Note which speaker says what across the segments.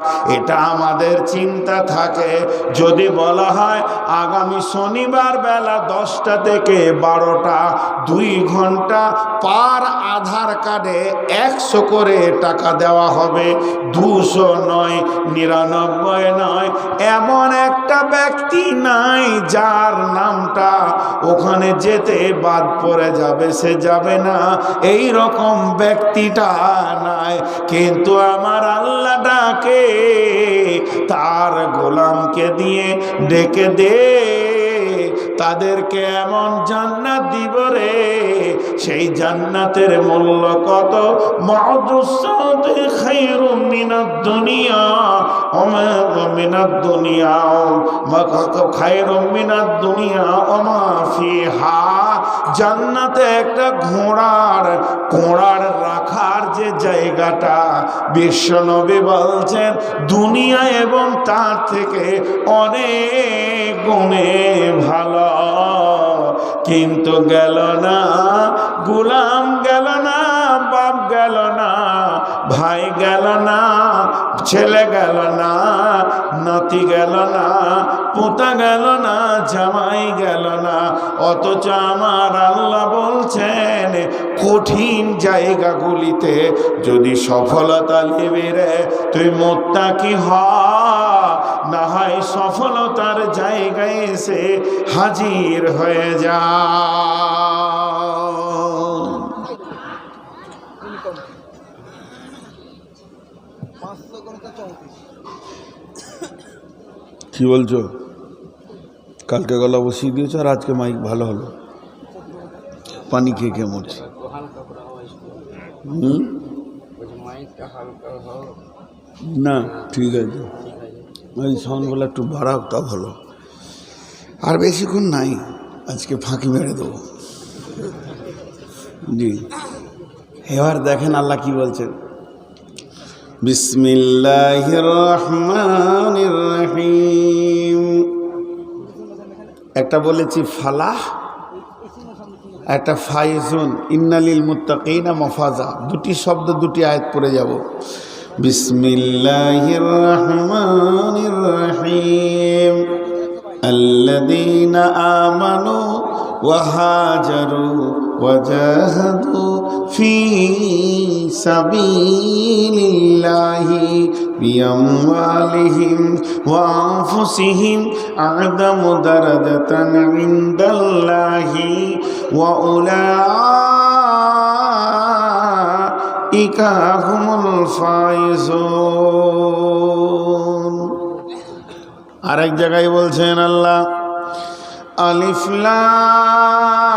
Speaker 1: Uh, এটা আমাদের চিন্তা থাকে। যদি বলা হয় আগামী শনিবার বেলা দশটা থেকে বারোটা, দুই ঘণ্টা পার আধার কার্ডে একশো করে টাকা দেওয়া হবে। দুশো নয়, নিরানব্বই নয়, এমন একটা ব্যক্তি নাই যার নামটা ওখানে যেতে বাদ পড়ে যাবে, সে যাবে না। এই রকম ব্যক্তিটা নাই। কিন্তু আমার আল্লাহ ডাকে। তার গোলামকে দিয়ে ডেকে দে। তাদেরকে এমন জান্নাত দিব রে। সেই জান্নাতের মূল্য কত? দুনিয়া দুনিয়া দুনিয়া, ওমা ফিহা জান্নাতে একটা ঘোড়ার ঘোড়ার রাখার যে জায়গাটা, বিশ্বনবী বলছেন, দুনিয়া এবং তার থেকে অনেক গুণে ভালো। কিন্তু গেল না, গুলাম গেল না, বাপ গেল না, ভাই গেল না, ছেলে গেল না, নাতি গেল না পোতা গেল না জামাই গেল না। অথচ আমার আল্লাহ বলছেন কঠিন জায়গাগুলিতে যদি সফলতা নেবে রে তুই মোত্তা কি হ? না হয় সফলতার জায়গায় এসে হাজির হয়ে যা। কি বলছো? কালকে গলা বসিয়ে দিয়েছে আর আজকে মাইক ভালো হলো। পানি খেয়ে খেয়ে মরছে। হুম? না, ঠিক আছে। ওই সাউন্ডগুলো একটু বাড়াও তা ভালো। আর বেশিক্ষণ নাই, আজকে ফাঁকি মেরে দেবো। জি। এবার দেখেন আল্লাহ কি বলছেন। বিসমিল্লাহির রহমানির রহিম। একটা বলেছি ফালাহ, একটা ফাইজুন, ইন্নালিল মুত্তাকিনা মফাজা। দুটি শব্দ, দুটি আয়াত পড়ে যাব। বিসমিল্লাহির রহমানির রহিম। আল্লাযীনা আমানু ওয়া হাজারু ওয়া জাহাদু ফি সাবিলিল্লাহি بأموالهم وأنفسهم أعظم درجة عند الله وأولئك هم الفائزون আরেক জায়গায় বলছেন আল্লাহ আলিফলাম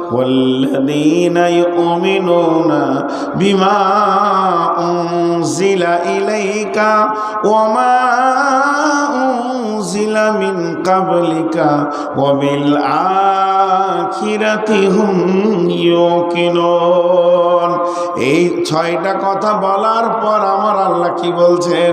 Speaker 1: والذين يؤمنون بما أنزل إليك وما أنزل من قبلك وبالآخرة هم يوقنون এই ছয়টা কথা বলার পর আমার আল্লাহ কি বলছেন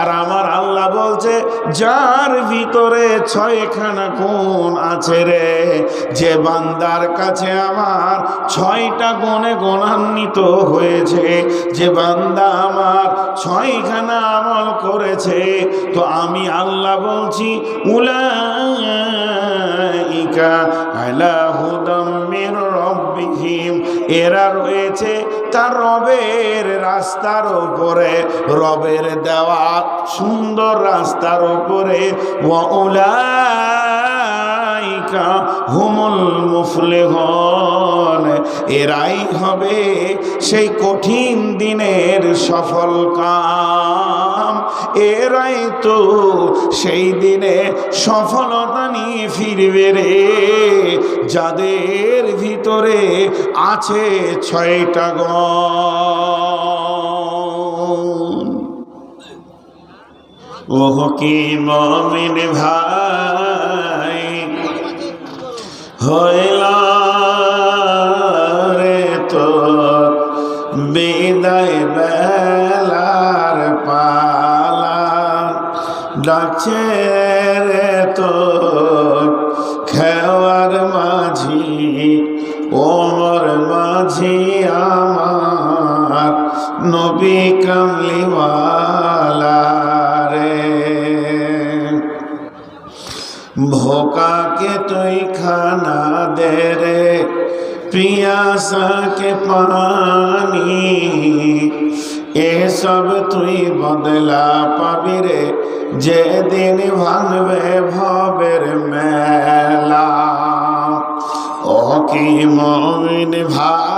Speaker 1: আর আমার আল্লাহ বলছে, যার ভিতরে ছয়খানা গুণ আছে রে, যে বান্দার কাছে আমার ছয়টা গুণে গুণান্বিত হয়েছে, যে বান্দা আমার ছয়খানা আমল করেছে, তো আমি আল্লাহ বলছি, উলাইকা আলা হুদাম মির রব্ব এরা রয়েছে তার রবের রাস্তার উপরে। রবের দেওয়া সুন্দর রাস্তার উপরে। ওয়াউলাইকা হুমুল মুফলিহন। এরাই হবে সেই কঠিন দিনের সফল কাম এরাই তো সেই দিনে সফলতা নিয়ে ফিরবে রে। যাদের ভিতরে আছে ছয়টা গুণ। ওহ, কি মমিন ভাই হইল ডাকছে রে তো খেওয়ার মাঝি, ওমর মাঝি আমার, নবী কামলিওয়ালা রে। ভোকাকে তুই খানা দে রে, পিয়াসাকে পানি, এসব তুই বদলা পাবি রে। যেদিন ভাঙবে ভবের মেলা ও কি মমিন ভাই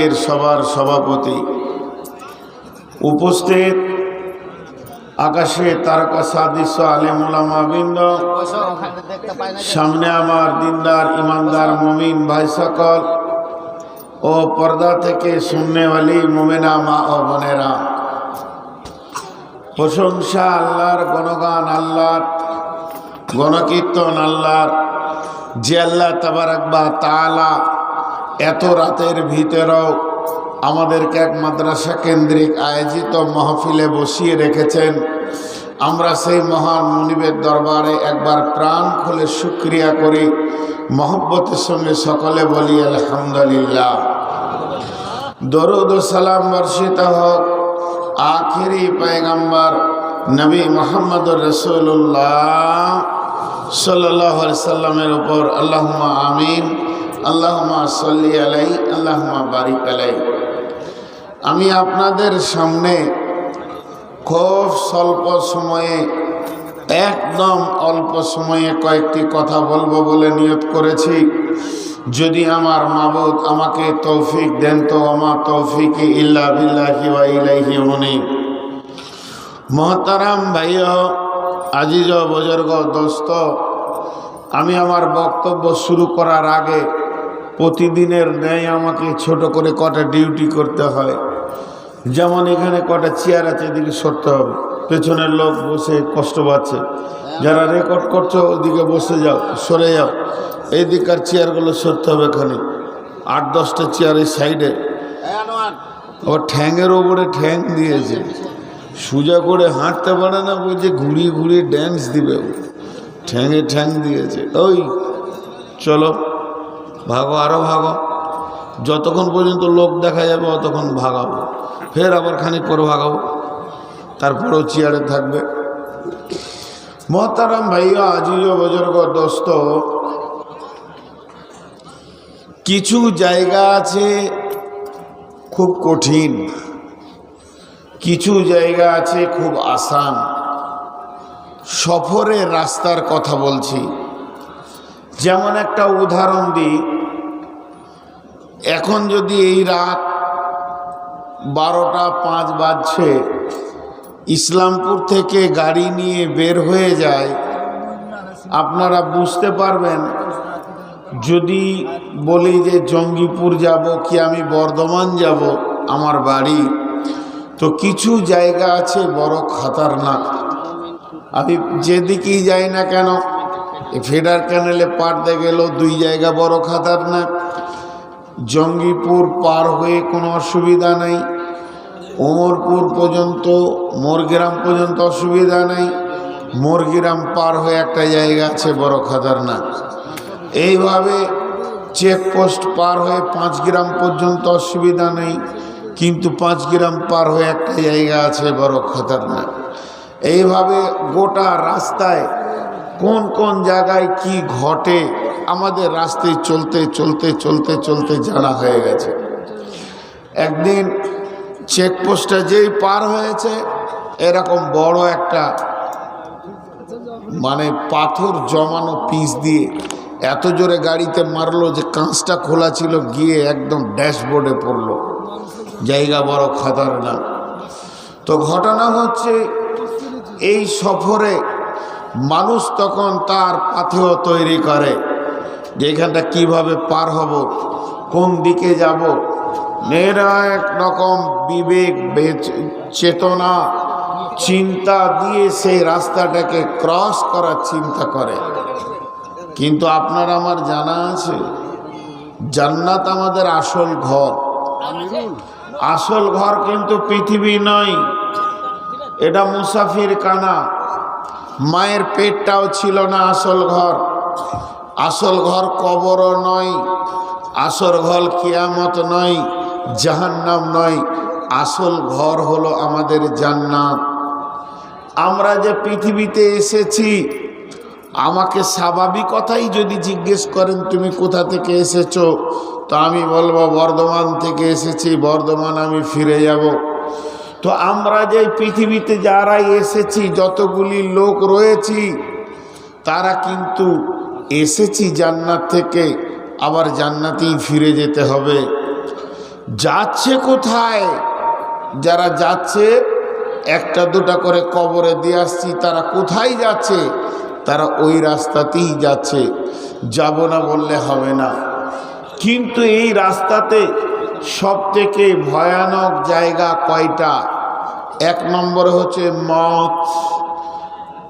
Speaker 1: আজকের সবার সভাপতি। উপস্থিত আকাশে তারকা সাদৃশ্য আলেমুলামাবৃন্দ সামনে আমার দিনদার, ইমানদার, মমিন ভাই সকল ও পর্দা থেকে শূন্যওয়ালি মোমেনা মা ও বোনেরা। প্রশংসা আল্লাহর, গণগান আল্লাহর, গণকীর্তন আল্লাহর। আল্লাহ তাবারাকবা তালা এত রাতের ভিতরেও আমাদেরকে এক মাদ্রাসা কেন্দ্রিক আয়োজিত মাহফিলে বসিয়ে রেখেছেন। আমরা সেই মহান মনিবের দরবারে একবার প্রাণ খুলে শুক্রিয়া করি। মহব্বতের সঙ্গে সকলে বলি, আলহামদুলিল্লাহ। দরুদ সালাম বর্ষিত হোক। আখিরি পেগম্বর নবী মোহাম্মদ রসুল্লাহ সাল্লাহ সাল্লামের উপর আল্লাহ আমিন। আল্লাহমা সল্লি আলাই আল্লাহমা বারিক আলাই আমি আপনাদের সামনে খুব স্বল্প সময়ে, একদম অল্প সময়ে কয়েকটি কথা বলব বলে নিয়ত করেছি। যদি আমার মাবুদ আমাকে তৌফিক দেন তো আমার তৌফিক ইল্লা বিল্লাহি মহতারাম ভাইও, আজিজ বজর্গ, দোস্ত, আমি আমার বক্তব্য শুরু করার আগে প্রতিদিনের ন্যায় আমাকে ছোট করে কটা ডিউটি করতে হয়। যেমন এখানে কটা চেয়ার আছে, এদিকে সরতে হবে। পেছনের লোক বসে কষ্ট পাচ্ছে। যারা রেকর্ড করছ, ওদিকে বসে যাও, সরে যাও। এই দিককার চেয়ারগুলো সরতে হবে এখানে। আট, দশটা চেয়ার এই সাইডে ও ঠ্যাংয়ের ওপরে ঠ্যাং দিয়েছে। সোজা করে হাঁটতে পারে না, বলছে ঘুরিয়ে ঘুরিয়ে ড্যান্স দিবে। ঠ্যাঙে ঠ্যাং দিয়েছে। ওই, চলো। ভাগো আরও ভাগো। যতক্ষণ পর্যন্ত লোক দেখা যাবে, অতক্ষণ ভাগাবো। ফের আবার খানিক পরে ভাগাবো। তারপরেও চেয়ারে থাকবে। মহতারাম ভাইয়া, আজিজ বজর্গ, দোস্ত, কিছু জায়গা আছে খুব কঠিন। কিছু জায়গা আছে খুব আসান। সফরের রাস্তার কথা বলছি। যেমন একটা উদাহরণ দিই। এখন যদি এই রাত বারোটা পাঁচ বাজছে, ইসলামপুর থেকে গাড়ি নিয়ে বের হয়ে যায়, আপনারা বুঝতে পারবেন, যদি বলি যে জঙ্গিপুর যাব, কি আমি বর্ধমান যাব, আমার বাড়ি, তো কিছু জায়গা আছে বড় খাতারনাক। আমি যেদিকেই যাই না কেন ফেডার ক্যানেলে পারতে গেল দুই জায়গা বড় খাতারনাক। জঙ্গিপুর পার হয়ে কোনো অসুবিধা নেই। ওমরপুর পর্যন্ত, মোরগ্রাম পর্যন্ত অসুবিধা নেই। মোরগ্রাম পার হয়ে একটা জায়গা আছে বড় খাতারনাক এইভাবে চেকপোস্ট পার হয়ে পাঁচ গ্রাম পর্যন্ত অসুবিধা নেই, কিন্তু পাঁচ গ্রাম পার হয়ে একটা জায়গা আছে বড় খতরনাক এইভাবে গোটা রাস্তায় কোন কোন জায়গায় কি ঘটে, আমাদের রাস্তায় চলতে চলতে চলতে চলতে জানা হয়ে গেছে। একদিন চেকপোস্টটা যেই পার হয়েছে, এরকম বড় একটা মানে পাথর জমানো পিস দিয়ে এত জোরে গাড়িতে মারলো যে কাঁচটা খোলা ছিল, গিয়ে একদম ড্যাশবোর্ডে পড়ল। জায়গা বড় না তো ঘটনা হচ্ছে, এই সফরে মানুষ তখন তার পাথেও তৈরি করে যে এখানটা কীভাবে পার হব, কোন দিকে যাব। মেয়েরা এক রকম বিবেক চেতনা, চিন্তা দিয়ে সেই রাস্তাটাকে ক্রস করার চিন্তা করে। কিন্তু আপনার আমার জানা আছে, জান্নাত আমাদের আসল ঘর। আসল ঘর কিন্তু পৃথিবী নয়, এটা মুসাফির কানা। মায়ের পেটটাও ছিল না আসল ঘর। আসল ঘর কবরও নয়, আসল ঘর কিয়ামত নয়, জাহান্নাম নয়। আসল ঘর হলো আমাদের জান্নাত। আমরা যে পৃথিবীতে এসেছি, আমাকে স্বাভাবিকতাই যদি জিজ্ঞেস করেন, তুমি কোথা থেকে এসেছ? তো আমি বলব, বর্ধমান থেকে এসেছি, বর্ধমান আমি ফিরে যাব। তো আমরা যে পৃথিবীতে যারা এসেছি, যতগুলি লোক রয়েছি, তারা কিন্তু এসেছি জান্নাত থেকে, আবার জান্নাতেই ফিরে যেতে হবে। যাচ্ছে কোথায়? যারা যাচ্ছে, একটা দুটা করে কবরে দিয়ে আসছি, তারা কোথায় যাচ্ছে? তারা ওই রাস্তাতেই যাচ্ছে। যাব না বললে হবে না। কিন্তু এই রাস্তাতে সব থেকে ভয়ানক জায়গা কয়টা? এক নম্বরে হচ্ছে মত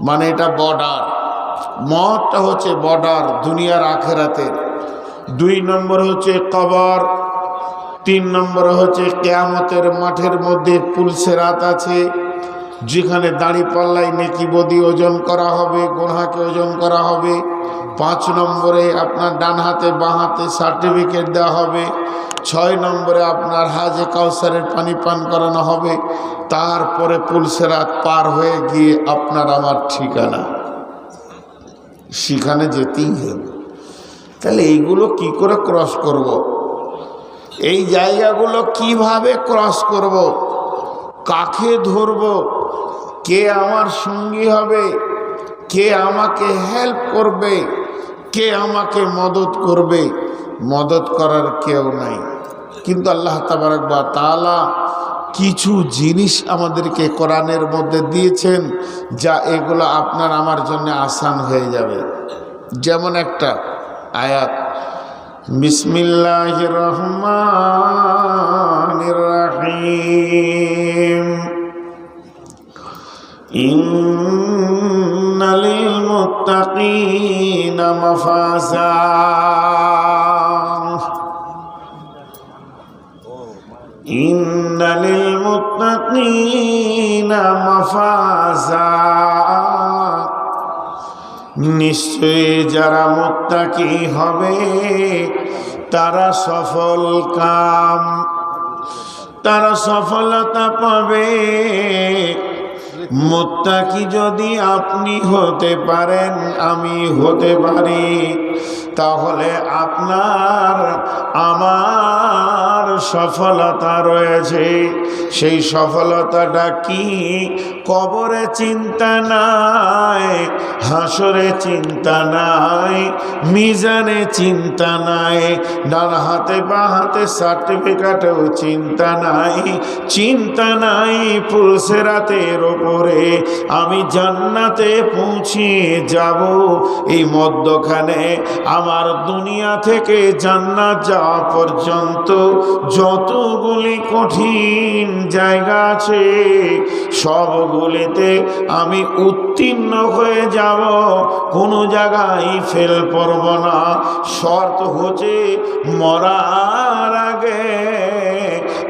Speaker 1: মানে এটা বর্ডার। মতটা হচ্ছে বর্ডার দুনিয়ার আখেরাতের। দুই নম্বর হচ্ছে কবর, তিন নম্বরে হচ্ছে কেয়ামতের মাঠের মধ্যে পুলসেরাত আছে, যেখানে দাড়ি পাল্লায় নেকি বদি ওজন করা হবে, গোনহাকে ওজন করা হবে। পাঁচ নম্বরে আপনার ডান হাতে, বাঁ হাতে সার্টিফিকেট দেওয়া হবে। ছয় নম্বরে আপনার হাজে কাউসারের পানি পান করানো হবে। তারপরে পুলসেরাত পার হয়ে গিয়ে আপনার আমার ঠিকানা। সেখানে যেতেই হবে। তাহলে এইগুলো কি করে ক্রস করব। এই জায়গাগুলো কীভাবে ক্রস করব। কাকে ধরব? কে আমার সঙ্গী হবে? কে আমাকে হেল্প করবে? কে আমাকে মদত করবে? মদত করার কেউ নাই। কিন্তু আল্লাহ তাবারকবা তালা কিছু জিনিস আমাদেরকে কোরআনের মধ্যে দিয়েছেন, যা এগুলো আপনার আমার জন্য আসান হয়ে যাবে। যেমন একটা আয়াত বিসমিল্লাহ রহমান রাহিম। إن للمتقين مفازا নিশ্চয়ই যারা মুত্তাকি হবে তারা সফল কাম তারা সফলতা পাবে মুত্তাকি যদি আপনি হতে পারেন আমি হতে পারি তাহলে আপনার, আমার সফলতা রয়েছে। সেই সফলতাটা কি? কবরে চিন্তা নাই, হাসরে চিন্তা নাই, মিজানে চিন্তা নাই, ডান হাতে বা হাতে সার্টিফিকেটেও চিন্তা নাই চিন্তা নাই পুলসেরাতের ওপরে। আমি জান্নাতে পৌঁছিয়ে যাব এই মধ্যখানে। আমার দুনিয়া থেকে জান্নাত যাওয়া পর্যন্ত যতগুলি কঠিন জায়গা আছে, সবগুলিতে আমি উত্তীর্ণ হয়ে যাব। কোনো জায়গায় ফেল পড়ব না। শর্ত হচ্ছে মরার আগে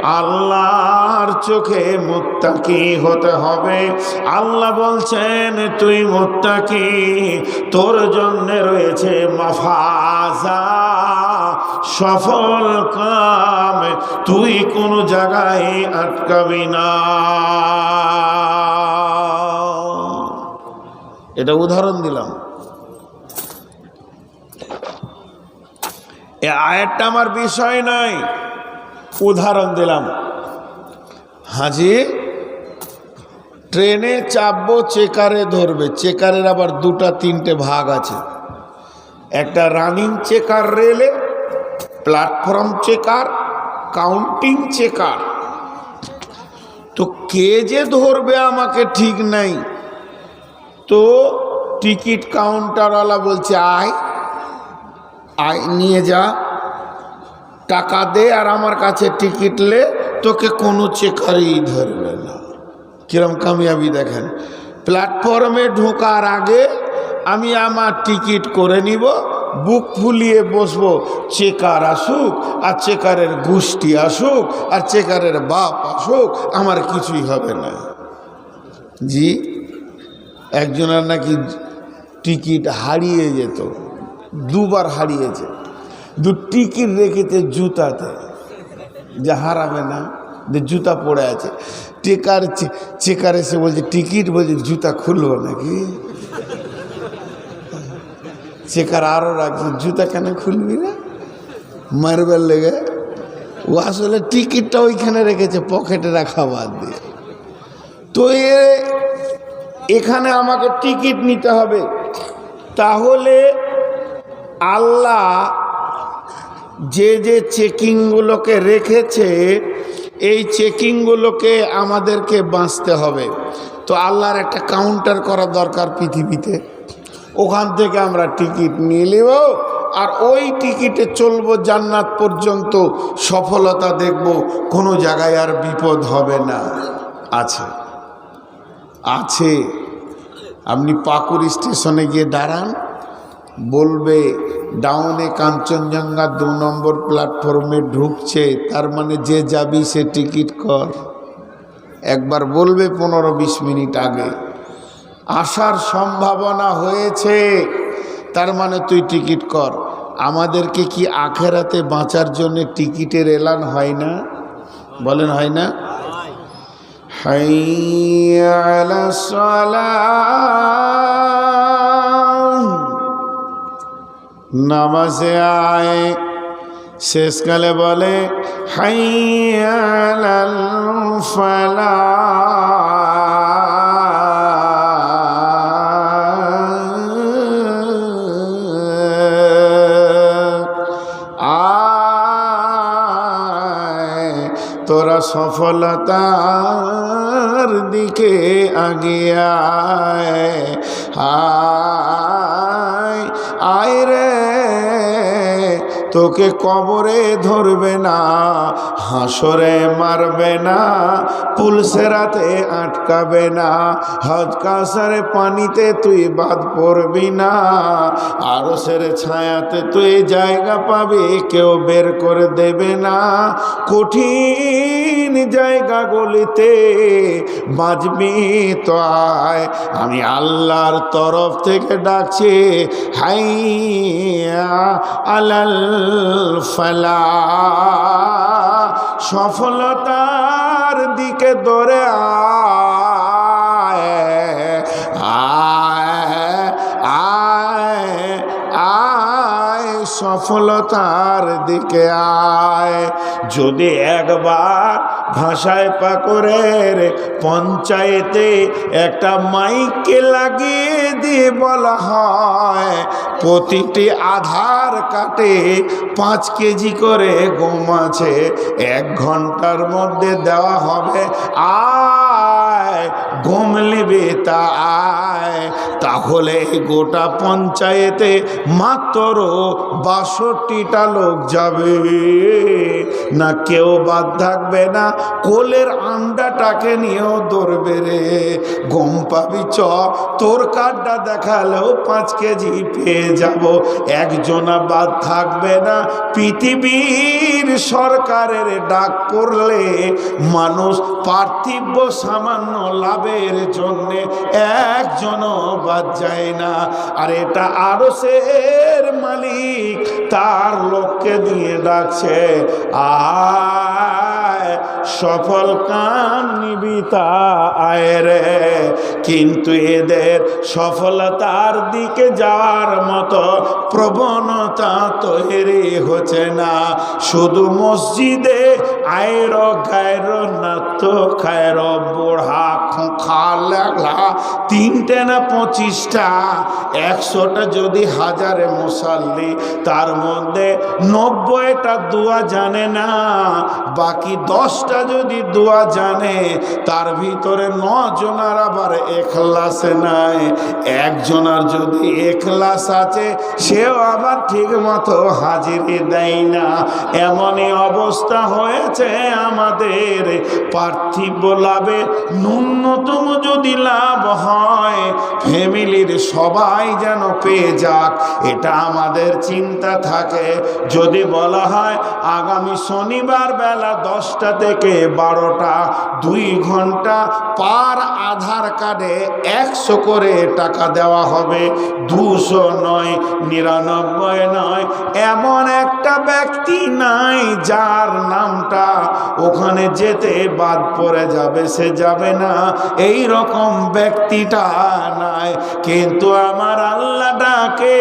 Speaker 1: আল্লাহর চোখে মুত্তাকি হতে হবে। আল্লাহ বলছেন, তুই মুত্তাকি, তোর জন্যে রয়েছে মাফাজা, সফল কাম। তুই কোনো জায়গায় আটকাবি না। এটা উদাহরণ দিলাম। এ আয়াতটা আমার বিষয় নয়। উদাহরণ দিলাম। হাজি ট্রেনে চাপবো, চেকারে ধরবে। চেকারের আবার দুটা, তিনটে ভাগ আছে। একটা রানিং চেকার রেলে, প্ল্যাটফর্ম চেকার, কাউন্টিং চেকার। তো কে যে ধরবে আমাকে ঠিক নাই। তো টিকিট কাউন্টারওয়ালা বলছে, আয় আয়, নিয়ে যা। টাকা দে আর আমার কাছে টিকিট লে, তোকে কোনো চেকারই ধরবে না। কিরম কামিয়াবি দেখেন। প্ল্যাটফর্মে ঢোকার আগে আমি আমার টিকিট করে নিব, বুক ফুলিয়ে বসবো, চেকার আসুক, আর চেকারের গোষ্ঠী আসুক, আর চেকারের বাপ আসুক, আমার কিছুই হবে না। জি, একজনের নাকি টিকিট হারিয়ে যেত, দুবার হারিয়েছে। দু টিকিট রেখেছে জুতাতে। যে হারাবে না, যে জুতা পড়ে আছে। টেকার চেকার এসে বলছে, টিকিট বলছে, জুতা খুলবো নাকি? চেকার আরও রাখছে, জুতা কেন খুলবি না মারবার লেগে। ও আসলে টিকিটটা ওইখানে রেখেছে, পকেটে রাখা বাদ দিয়ে। তো এখানে আমাকে টিকিট নিতে হবে। তাহলে আল্লাহ যে যে চেকিংগুলোকে রেখেছে, এই চেকিংগুলোকে আমাদেরকে বাঁচতে হবে। তো আল্লাহর একটা কাউন্টার করা দরকার পৃথিবীতে। ওখান থেকে আমরা টিকিট নিয়ে নেব আর ওই টিকিটে চলবো, জান্নাত পর্যন্ত সফলতা দেখব। কোনো জায়গায় আর বিপদ হবে না। আছে। আছে। আপনি পাকুর স্টেশনে গিয়ে দাঁড়ান, বলবে ডাউনে কাঞ্চনজঙ্ঘা দু নম্বর প্ল্যাটফর্মে ঢুকছে, তার মানে যে যাবি সে টিকিট কর। একবার বলবে পনেরো বিশ মিনিট আগে, আসার সম্ভাবনা হয়েছে, তার মানে তুই টিকিট কর। আমাদেরকে কি আখেরাতে বাঁচার জন্য টিকিটের এলান হয় না? বলেন হয় না? হাই আলা নামাজে আয়। শেষকালে বলে হাইয়ালাল আয় তোরা সফলতার দিকে আগিয়ে আয় আয় রে তোকে কবরে ধরবে না। হাসরে মারবে না পুলসেরাতে আটকাবে না, হজ কাসারে পানিতে তুই বাদ পড়বি না আরও সেরে ছায়াতে তুই জায়গা পাবি, কেউ বের করে দেবে না, কঠিন জায়গাগুলিতে বাঁচবি তো আয়, আমি আল্লাহর তরফ থেকে ডাকছি, হাইয়া আলাল ফালা। সফলতার দিকে দৌড়ে আয়। সফলতার দিকে আয়। যদি একবার ভাষায় পাকরের পঞ্চায়েতে একটা মাইকে লাগিয়ে দিয়ে বলা হয়, প্রতিটি আধার কাটে পাঁচ কেজি করে গম আছে, এক ঘণ্টার মধ্যে দেওয়া হবে। আয় আয় গম নেবে তা আয় তাহলে গোটা পঞ্চায়েতে মাত্র বাষট্টিটা লোক যাবে। না কেউ বাদ থাকবে না, কোলের আন্ডাটাকে নিয়েও দৌড়বে রে। গম পাবি চ, তোর কার্ডটা দেখালেও পাঁচ কেজি পেয়ে যাব। একজনা বাদ থাকবে না পৃথিবীর সরকারের ডাক করলে মানুষ পার্থিব্য সামান্য লাভের জন্যে একজন বাদ যায় না। আর এটা আরও সের মালিক, তার লোককে দিয়ে ডাকছে, আয় সফল কাম নিবিতা আয় রে। কিন্তু এদের সফলতার দিকে যাওয়ার মতো প্রবণতা তৈরি হচ্ছে না। শুধু মসজিদে আয়ের গায়ের নাত্য, খায়ের বোড়া, খোঁখা লাগলা তিনটে না পঁচিশটা, একশোটা যদি হাজারে মশাল্লি তার মধ্যে নব্বইটা দোয়া জানে না, বাকি দশটা যদি দোয়া জানে, তার ভিতরে নজনার আবার এখলাসে নাই। একজনার যদি এখলাস আছে, সেও আবার ঠিক মতো হাজিরি দেয় না। এমনই অবস্থা হয়েছে আমাদের। পার্থিব লাভে ন্যূনতম যদি লাভ হয়, ফ্যামিলির সবাই যেন পেয়ে যাক, এটা আমাদের চিন্তা থাকে। যদি বলা হয়, আগামী শনিবার বেলা দশটা থেকে বারোটা, দুই ঘণ্টা পার আধার কার্ডে একশো করে টাকা দেওয়া হবে। দুশো নয়, নিরানব্বই নয়, এমন একটা ব্যক্তি নাই যার নামটা ওখানে যেতে বাদ পড়ে যাবে, সে যাবে না। এই রকম ব্যক্তিটা নাই। কিন্তু আমার আল্লাহটাকে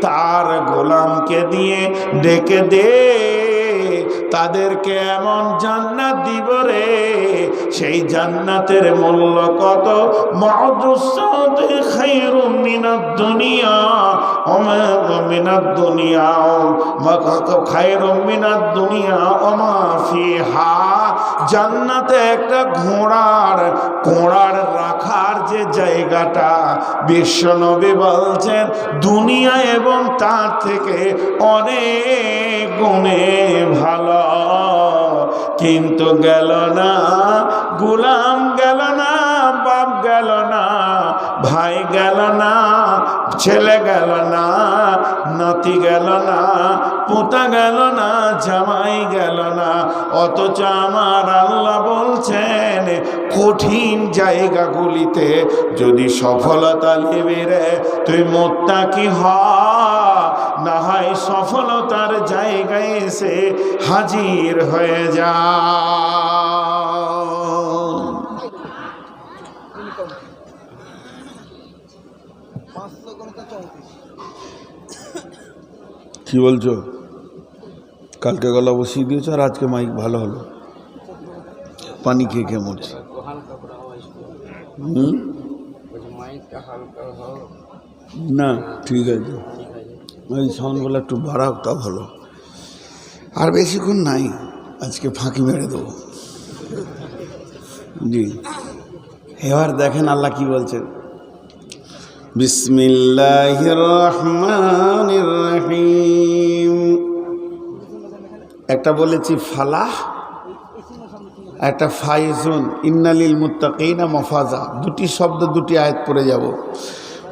Speaker 1: তার গোলামকে দিয়ে ডেকে দে। তাদেরকে এমন জান্নাত দিব রে। সেই জান্নাতের মূল্য কত? দুনিয়া দুনিয়া দুনিয়া ওমা ফিহা। জান্নাতে একটা ঘোড়ার ঘোড়ার রাখার যে জায়গাটা, বিশ্বনবী বলছেন, দুনিয়া এবং তার থেকে অনেক গুণে ভালো। কিন্তু গেল না, গুলাম গেল না, বাপ গেল না, ভাই গেল না ছেলে গেল না, নাতি গেল না, পোতা গেল না, জামাই গেল না। অথচ আমার আল্লাহ বলছেন, কঠিন জায়গাগুলিতে যদি সফলতা নেবে রে, তুই মোত্তা কি হ? না হয় সফলতার জায়গায় এসে হাজির হয়ে যা।
Speaker 2: কি বলছো? কালকে গলা বসিয়ে দিয়েছ আর আজকে মাইক ভালো হলো। পানি খেয়ে খেয়ে মরছে। না, ঠিক আছে। ওই সাউন্ডগুলো একটু বাড়াও তা ভালো। আর বেশিক্ষণ নাই, আজকে ফাঁকি মেরে দেবো। জি। এবার দেখেন আল্লাহ কি বলছেন। বিসমিল্লাহির রহমানির রহিম একটা বলেছি ফালাহ একটা ফাইজুন ইন্নালিল মুত্তাকিনা মফাজা দুটি শব্দ দুটি আয়াত পড়ে যাব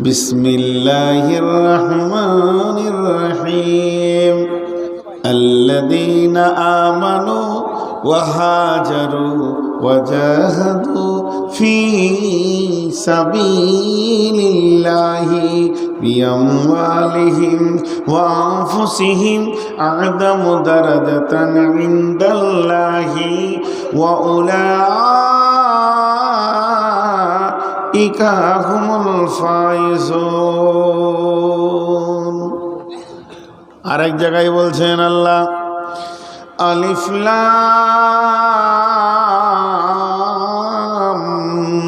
Speaker 2: বিসমিল্লাহির রহমানির রহিম الذين آمنوا وهاجروا وجاهدوا في سبيل الله بأموالهم وأنفسهم أعظم درجة عند الله وأولئك هم الفائزون আরেক জায়গায় বলছেন আল্লাহ আলিফলাম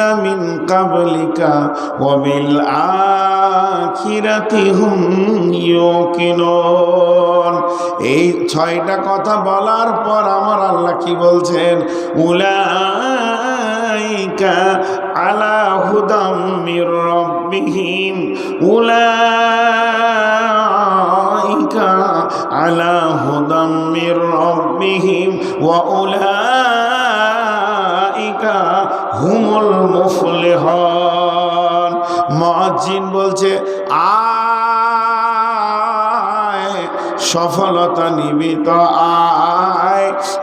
Speaker 1: من قبلك وبالآخرة هم يوقنون এই ছয়টা কথা বলার পর আমার আল্লাহ কি বলছেন উলাইকা আলা হুদাম মির রব্বিহিম উলাইকা আলা হুদাম মির রব্বিহিম ওয়া উলাইকা হুমুল মুফলিহন। মহাজিন বলছে আ সফলতা নিবিত আয়।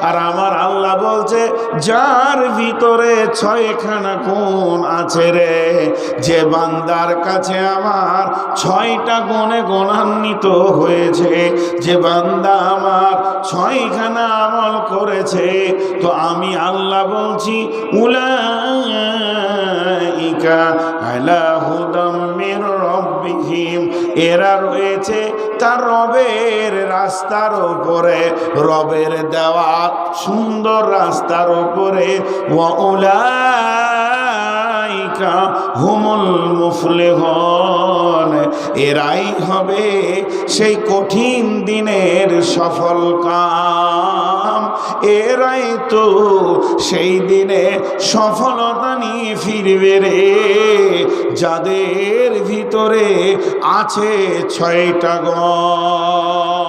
Speaker 1: আর আমার আল্লাহ বলছে, যার ভিতরে ছয়খানা গুণ আছে রে, যে বান্দার কাছে আমার ছয়টা গুণে গুণান্বিত হয়েছে, যে বান্দা আমার ছয়খানা আমল করেছে, তো আমি আল্লাহ বলছি, উলাইকা আলা হুদাম মির রব্বিহিম। এরা রয়েছে তার রবের রাস্তার উপরে। রবের দেওয়া সুন্দর রাস্তার উপরে। ওয়াউলাইকা হুমুল মুফলিহন। এরাই হবে সেই কঠিন দিনের সফল এরাই তো সেই দিনে সফলতা নিয়ে ফিরবে রে। যাদের ভিতরে আছে ছয়টা গণ